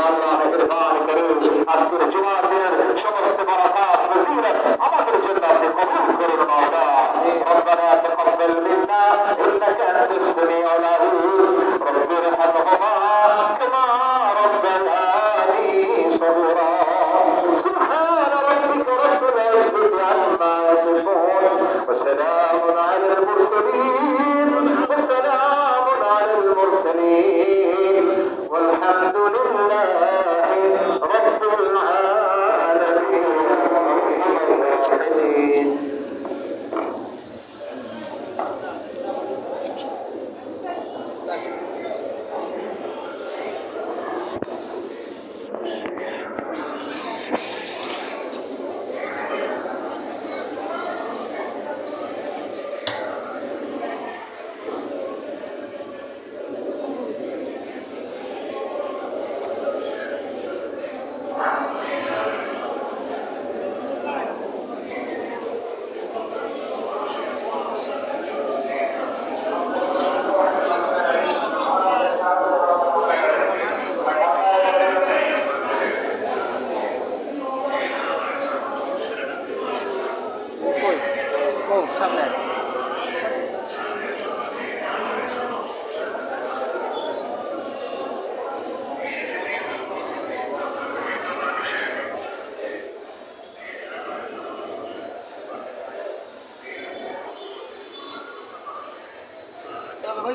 আল্লাহ মেহরবান করুন আজকের জুমার দিনের সমস্ত বরাকাত ফজিলত আমাদের জন্য আপনি কবুল করুন মাওলা রব্বানা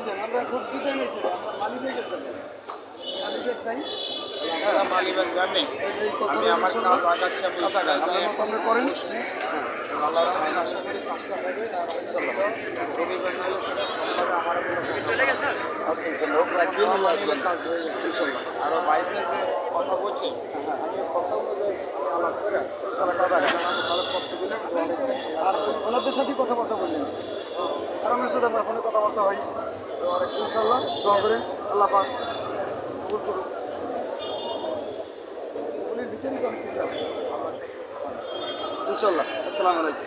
যে কথা বলছে আমি কথা অনুযায়ী আলাপ করে ইনশাল্লাহ কথা দিলাম আর ওনাদের সাথে কথাবার্তা বললেন। আর আমার সাথে আমার ফোনে কথাবার্তা হয় ইনশাল্লাহ দোয়া করেন, আল্লাহ পাক কবুল করুন উনির ভিতরেই অনেক কিছু আছে। ইনশাল্লাহ আসসালামু আলাইকুম।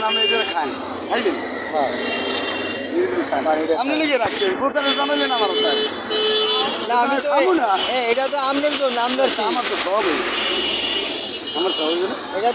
এখন আপনি এটা খাই খাইলেন আপনি লিখে রাখছেন কোথায় জানালেন আমার না আমি খাব না। এটা তো আমনের জন্য আমনের আমার তো সব আমার সব এটা